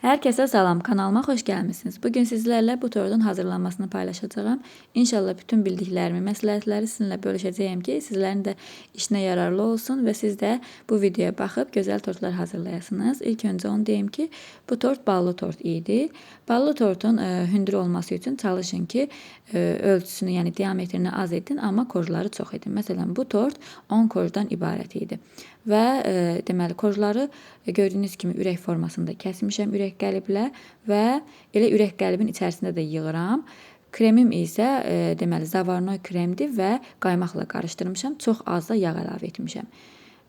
Herkese salam, kanalıma hoş gelmişsiniz. Bugün sizlerle bu tortun hazırlanmasını paylaşacağım. İnşallah bütün bildiklerimi, məsləhətləri sizinlə bölüşəcəyəm ki, sizlərin də işinə yararlı olsun və siz də bu videoya baxıb gözəl tortlar hazırlayasınız. İlk öncə onu deyim ki, bu tort ballı tort idi. Ballı tortun e, hündür olması üçün çalışın ki, e, ölçüsünü, yəni diametrini az edin, amma korjları çox edin. Məsələn, bu tort 10 korjdan ibarət idi. Və e, deməli korjları gördüyünüz kimi ürək formasında kəsmişəm ürək qəliblə və elə ürək qəlibin içərisində də yığıram. Kremim isə e, deməli zavarnoy kremdir və qaymaqla qarışdırmışam. Çox az da yağ əlavə etmişəm.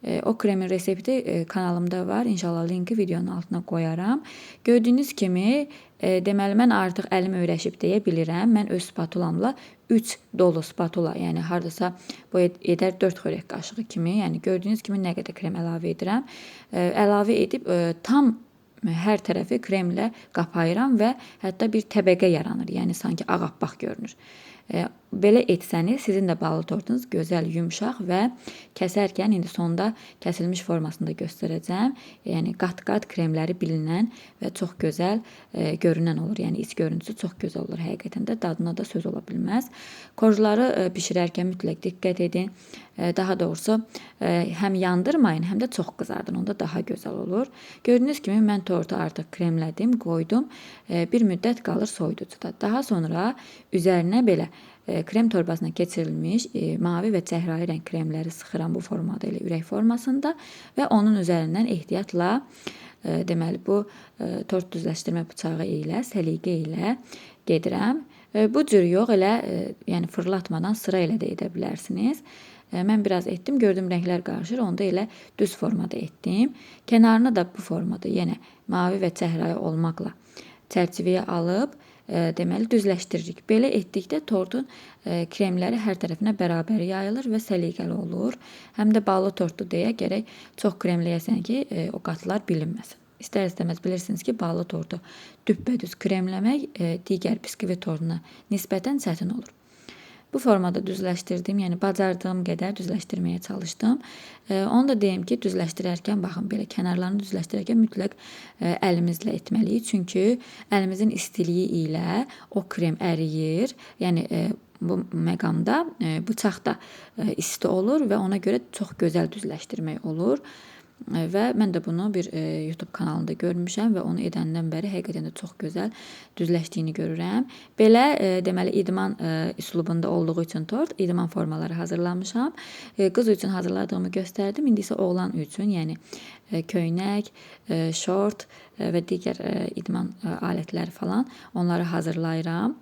E, o kremin resepti e, kanalımda var. İnşallah linki videonun altına qoyaram. Gördüyünüz kimi e, deməli mən artıq əlim öyrəşib deyə bilirəm. Mən öz spatulamla 3 dolu spatula, yəni hardasa bu edər 4 xörək qaşığı kimi, yəni gördüyünüz kimi nə qədər krem əlavə edirəm. Əlavə edib tam hər tərəfi kremlə qapayıram və hətta bir təbəqə yaranır. Yəni sanki ağappaq görünür. E, belə etsəniz sizin də ballı tortunuz gözəl, yumşaq və kəsərkən indi sonda kəsilmiş formasında göstərəcəm. Yəni qat-qat kremləri bilinən və çox gözəl e, görünən olur. Yəni iç görüntüsü çox gözəl olur həqiqətən də. Dadına da söz ola bilməz. Korjları e, bişirərkən mütləq diqqət edin. Daha doğrusu e, həm yandırmayın, həm də çox qızardın. Onda daha gözəl olur. Gördüyünüz kimi mən tortu artıq kremlədim, qoydum. E, bir müddət qalır soyuducuda. Daha sonra üzərinə belə e, krem torbasına keçirilmiş mavi və çəhrayı rəng kremləri sıxıram bu formada ilə ürək formasında və onun üzərindən ehtiyatla deməli bu tort düzləşdirmə bıçağı ilə, səliqə ilə gedirəm. Bu cür yox, elə yəni fırlatmadan sıra ilə də edə bilərsiniz. Mən biraz etdim, gördüm rənglər qarışır, onda elə düz formada etdim. Kənarını da bu formada yenə mavi və çəhrayı olmaqla çərçivəyə alıb e, deməli düzləşdiririk. Belə etdikdə tortun e, kremləri hər tərəfinə bərabər yayılır və səliqəli olur. Həm də ballı tortdur deyə gərək çox kremləyəsən ki, e, o qatlar bilinməsin. İstər-istəməz bilirsiniz ki, ballı tortu düppədüz kremləmək digər biskvit tortuna nisbətən çətin olur. Bu formada düzləşdirdim, yəni bacardığım qədər düzləşdirməyə çalışdım. E, onu da deyim ki, düzləşdirərkən baxın belə kənarlarını düzləşdirərkən mütləq e, əlimizlə etməliyik. Çünki əlimizin istiliyi ilə o krem əriyir. Yəni e, bu məqamda bıçaq da isti olur və ona görə çox gözəl düzləşdirmək olur. Və mən də bunu bir e, YouTube kanalında görmüşəm və onu edəndən bəri həqiqətən də çox gözəl düzləşdiyini görürəm. Belə e, deməli idman e, üslubunda olduğu üçün tort idman formaları hazırlamışam. E, qız üçün hazırladığımı göstərdim. İndi isə oğlan üçün, yəni e, köynək, e, şort e, və digər e, idman e, alətləri falan onları hazırlayıram.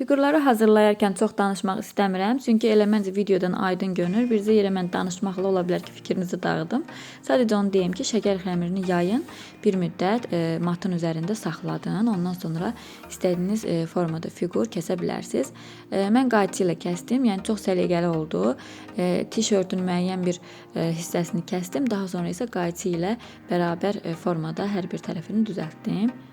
Fiqurları hazırlayarkən çox danışmaq istəmirəm, çünki elə məncə videodan aydın görünür. Birzə yerə mən danışmaqla ola bilər ki, fikrinizi dağıdım. Sadəcə onu deyim ki, şəkər xəmirini yayın, bir müddət e, matın üzərində saxladın. Ondan sonra istədiyiniz e, formada fiqur kəsə bilərsiniz. E, mən qayçı ilə kəsdim, yəni çox səliqəli oldu. E, tişörtün müəyyən bir e, hissəsini kəsdim, daha sonra isə qayçı ilə bərabər e, formada hər bir tərəfini düzəltdim.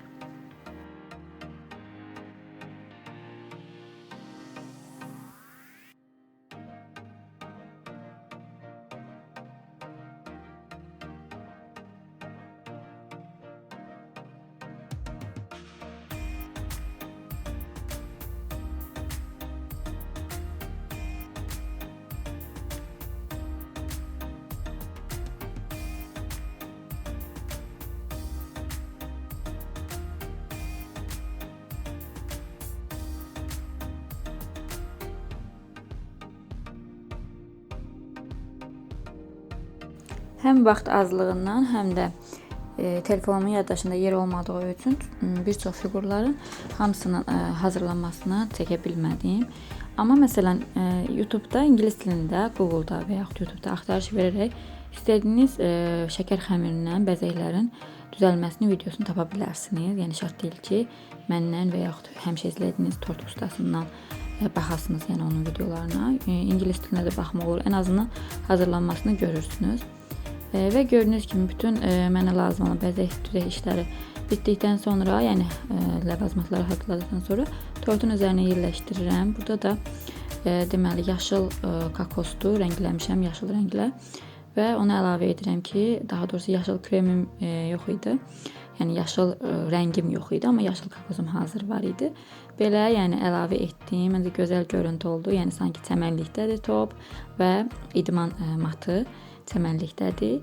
Həm vaxt azlığından, həm də e, telefonumun yaddaşında yer olmadığı üçün bir çox fiqurların hamısının e, hazırlanmasını çəkə bilmədim. Amma məsələn, e, YouTube-da ingilis dilində, Google-da və yaxud YouTube-da axtarış verərək istədiyiniz e, şəkər xəmirindən bəzəklərin düzəlməsinin videosunu tapa bilərsiniz. Yəni şərt deyil ki, məndən və yaxud həmişə izlədiyiniz tort ustasından baxasınız, yəni onun videolarına. İngilis dilində də baxmaq olur. Ən azından hazırlanmasını görürsünüz. E, və gördüyünüz kimi bütün e, mənə lazım olan bəzək düzək işləri bitdikdən sonra, yəni e, ləvazimatları hazırladıqdan sonra tortun üzərinə yerləşdirirəm. Burada da e, deməli yaşıl e, kakosdu rəngləmişəm yaşıl rənglə və ona əlavə edirəm ki, daha doğrusu yaşıl kremim e, yox idi. Yəni yaşıl e, rəngim yox idi, amma yaşıl kokosum hazır var idi. Belə, yəni əlavə etdim. Məncə gözəl görüntü oldu. Yəni sanki çəmənlikdədir top və idman e, matı çəmənlikdədir.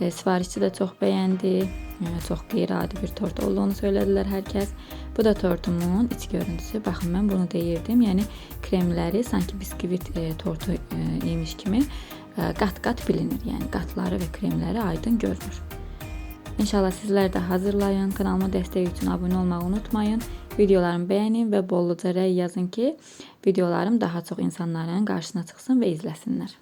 E, sifarişçi də çox bəyəndi. E, çox qeyri-adi bir tort olduğunu söylədilər hər kəs. Bu da tortumun iç görüntüsü. Baxın mən bunu deyirdim. Yəni kremləri sanki biskvit e, tortu e, yemiş kimi e, qat-qat bilinir. Yəni qatları və kremləri aydın görünür. İnşallah sizlər də hazırlayın. Kanalıma dəstək üçün abunə olmağı unutmayın. Videolarımı bəyənin və bolluca rəy yazın ki, videolarım daha çox insanların qarşısına çıxsın və izləsinlər.